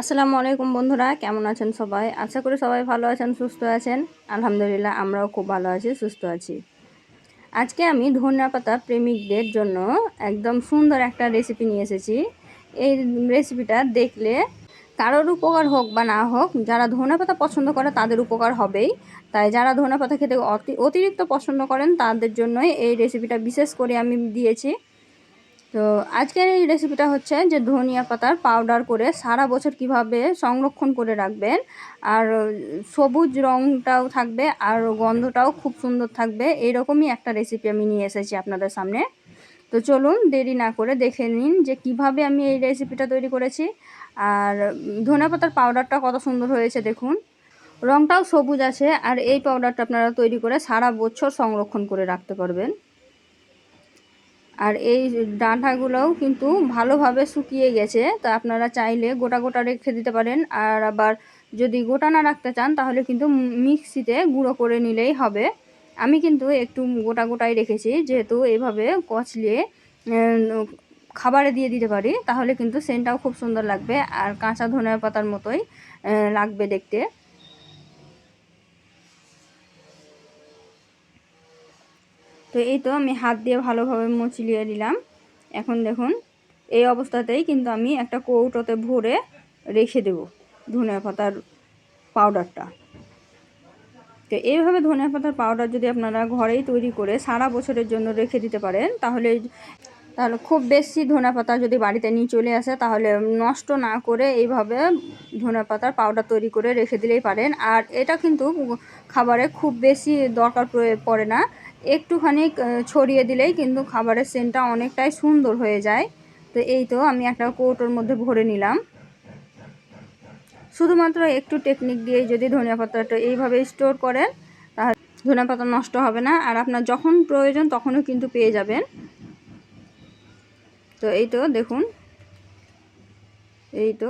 আসসালামু আলাইকুম বন্ধুরা, কেমন আছেন সবাই? আশা করি সবাই ভালো আছেন, সুস্থ আছেন। আলহামদুলিল্লাহ, আমরাও খুব ভালো আছি, সুস্থ আছি। আজকে আমি ধনিয়া পাতা প্রেমিকদের জন্য একদম সুন্দর একটা রেসিপি নিয়ে এসেছি। এই রেসিপিটা দেখলে কারোর উপকার হোক বা না হোক, যারা ধনে পাতা পছন্দ করে তাদের উপকার হবেই। তাই যারা ধনে পাতা খেতে অতি, অতিরিক্ত পছন্দ করেন, তাদের জন্যই এই রেসিপিটা বিশেষ করে আমি দিয়েছি। তো আজকের এই রেসিপিটা হচ্ছে যে ধনিয়া পাতার পাউডার করে সারা বছর কীভাবে সংরক্ষণ করে রাখবেন। আর সবুজ রঙটাও থাকবে আর গন্ধটাও খুব সুন্দর থাকবে। এইরকমই একটা রেসিপি আমি নিয়ে এসেছি আপনাদের সামনে। তো চলুন দেরি না করে দেখে নিন যে কীভাবে আমি এই রেসিপিটা তৈরি করেছি। আর ধনিয়া পাতার পাউডারটা কত সুন্দর হয়েছে দেখুন। রঙটাও সবুজ আছে আর এই পাউডারটা আপনারা তৈরি করে সারা বছর সংরক্ষণ করে রাখতে পারবেন। আর এই ডাঁটাগুলোও কিন্তু ভালোভাবে শুকিয়ে গেছে। তো আপনারা চাইলে গোটা গোটা রেখে দিতে পারেন। আর আবার যদি গোটা না রাখতে চান, তাহলে কিন্তু মিক্সিতে গুঁড়ো করে নিলেই হবে। আমি কিন্তু একটু গোটা গোটাই রেখেছি, যেহেতু এইভাবে কচলিয়ে খাবারে দিয়ে দিতে পারি, তাহলে কিন্তু সেন্টটাও খুব সুন্দর লাগবে। আর কাঁচা ধনের পাতার মতোই লাগবে দেখতে। তো এই তো আমি হাত দিয়ে ভালোভাবে মুচলিয়ে দিলাম। এখন দেখুন, এই অবস্থাতেই কিন্তু আমি একটা কৌটোতে ভরে রেখে দেব ধনিয়া পাতার পাউডারটা তো এইভাবে ধনিয়া পাতার পাউডার যদি আপনারা ঘরেই তৈরি করে সারা বছরের জন্য রেখে দিতে পারেন, তাহলে তাহলে খুব বেশি ধনে পাতা যদি বাড়িতে নিয়ে চলে আসে, তাহলে নষ্ট না করে এইভাবে ধনে পাতার পাউডার তৈরি করে রেখে দিলেই পারেন। আর এটা কিন্তু খাবারে খুব বেশি দরকার পড়ে না। একটুখানি ছড়িয়ে দিলেই কিন্তু খাবারের সেন্টটা অনেকটাই সুন্দর হয়ে যায়। তো এই তো আমি একটা কৌটোর মধ্যে ভরে নিলাম। শুধুমাত্র একটু টেকনিক দিয়ে যদি ধনিয়া পাতাটা এইভাবে স্টোর করেন, তাহলে ধনিয়া পাতা নষ্ট হবে না। আর আপনার যখন প্রয়োজন তখনও কিন্তু পেয়ে যাবেন। তো এই তো দেখুন। এই তো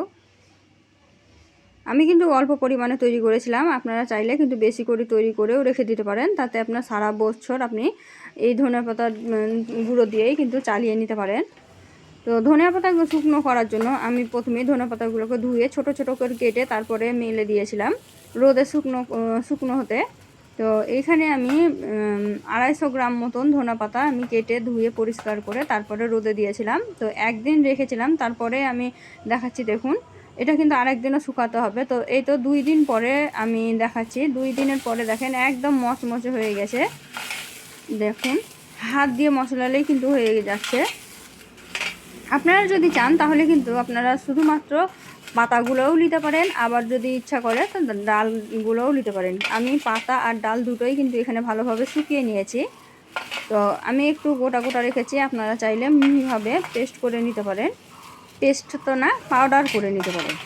আমি কিন্তু অল্প পরিমাণে তৈরি করেছিলাম। আপনারা চাইলে কিন্তু বেশি করে তৈরি করেও রেখে দিতে পারেন। তাতে আপনার সারা বছর আপনি এই ধনিয়া পাতার গুঁড়ো দিয়েই কিন্তু চালিয়ে নিতে পারেন। তো ধনিয়া পাতা শুকনো করার জন্য আমি প্রথমে ধনিয়া পাতাগুলোকে ধুয়ে ছোট ছোট করে কেটে তারপরে মেলে দিয়েছিলাম। রোদে শুকনো শুকনো হতে। তো এইখানে আমি আড়াইশো গ্রাম মতন ধনা পাতা আমি কেটে ধুয়ে পরিষ্কার করে তারপরে রোদে দিয়েছিলাম। তো একদিন রেখেছিলাম। তারপরে আমি দেখাচ্ছি, দেখুন। এটা কিন্তু আরেকদিনও শুকাতে হবে। তো এই তো দুই দিন পরে আমি দেখাচ্ছি। দুই দিনের পরে দেখেন একদম মচমচে হয়ে গেছে। দেখুন, হাত দিয়ে মশলালেই কিন্তু হয়ে যাচ্ছে। আপনারা যদি চান তাহলে কিন্তু আপনারা শুধুমাত্র পাতাগুলোও নিতে পারেন। আবার যদি ইচ্ছা করে তো ডালগুলোও নিতে পারেন। আমি পাতা আর ডাল দুটোই কিন্তু এখানে ভালোভাবে শুকিয়ে নিয়েছি। তো আমি একটু গোটা গোটা রেখেছি। আপনারা চাইলে মিহিভাবে পেস্ট করে নিতে পারেন। পেস্ট তো না পাউডার করে নিতে পারেন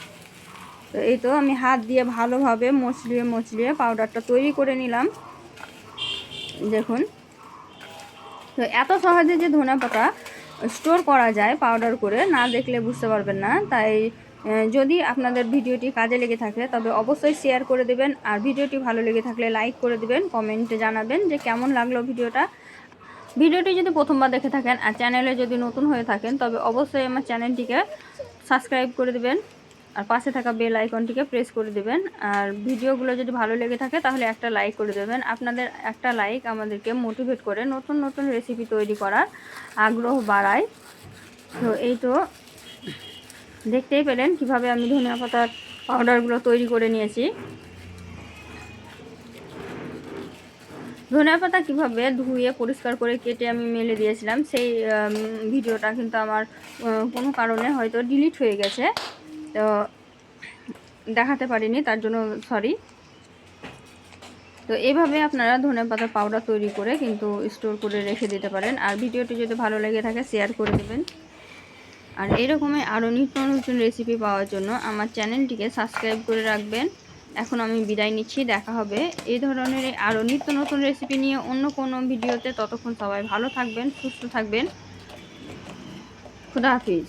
তো এই তো আমি হাত দিয়ে ভালোভাবে মচলিয়ে মচলিয়ে পাউডারটা তৈরি করে নিলাম। দেখুন। তো এত সহজে যে ধনে পাতা স্টোর করা যায় পাউডার করে, না দেখলে বুঝতে পারবেন না। তাই যদি আপনাদের ভিডিওটি কাজে লেগে থাকে, তবে অবশ্যই শেয়ার করে দেবেন। আর ভিডিওটি ভালো লেগে থাকলে লাইক করে দেবেন কমেন্টে জানাবেন যে কেমন লাগল ভিডিওটা। ভিডিওটি যদি প্রথমবার দেখে থাকেন আর চ্যানেলে যদি নতুন হয়ে থাকেন, তবে অবশ্যই আমার চ্যানেলটিকে সাবস্ক্রাইব করে দেবেন আর পাশে থাকা বেল আইকনটিকে প্রেস করে দেবেন। আর ভিডিওগুলো যদি ভালো লেগে থাকে, তাহলে একটা লাইক করে দেবেন। আপনাদের একটা লাইক আমাদেরকে মোটিভেট করে নতুন নতুন রেসিপি তৈরি করার আগ্রহ বাড়ায়। তো এই তো দেখতেই পেলেন কীভাবে আমি ধনিয়া পাতার পাউডারগুলো তৈরি করে নিয়েছি। ধনিয়া পাতা কীভাবে ধুয়ে পরিষ্কার করে কেটে আমি মেলে দিয়েছিলাম, সেই ভিডিওটা কিন্তু আমার কোনো কারণে হয়তো ডিলিট হয়ে গেছে। তো দেখাতে পারিনি, তার জন্য সরি তো এভাবে আপনারা ধনে পাতার পাউডার তৈরি করে কিন্তু স্টোর করে রেখে দিতে পারেন। আর ভিডিওটি যদি ভালো লেগে থাকে শেয়ার করে দেবেন। আর এরকমই আরও নিত্য নতুন রেসিপি পাওয়ার জন্য আমার চ্যানেলটিকে সাবস্ক্রাইব করে রাখবেন। এখন আমি বিদায় নিচ্ছি, দেখা হবে। এই ধরনের আরও নিত্য নতুন রেসিপি নিয়ে অন্য কোনো ভিডিওতে। ততক্ষণ সবাই ভালো থাকবেন, সুস্থ থাকবেন। খুদা হাফিজ।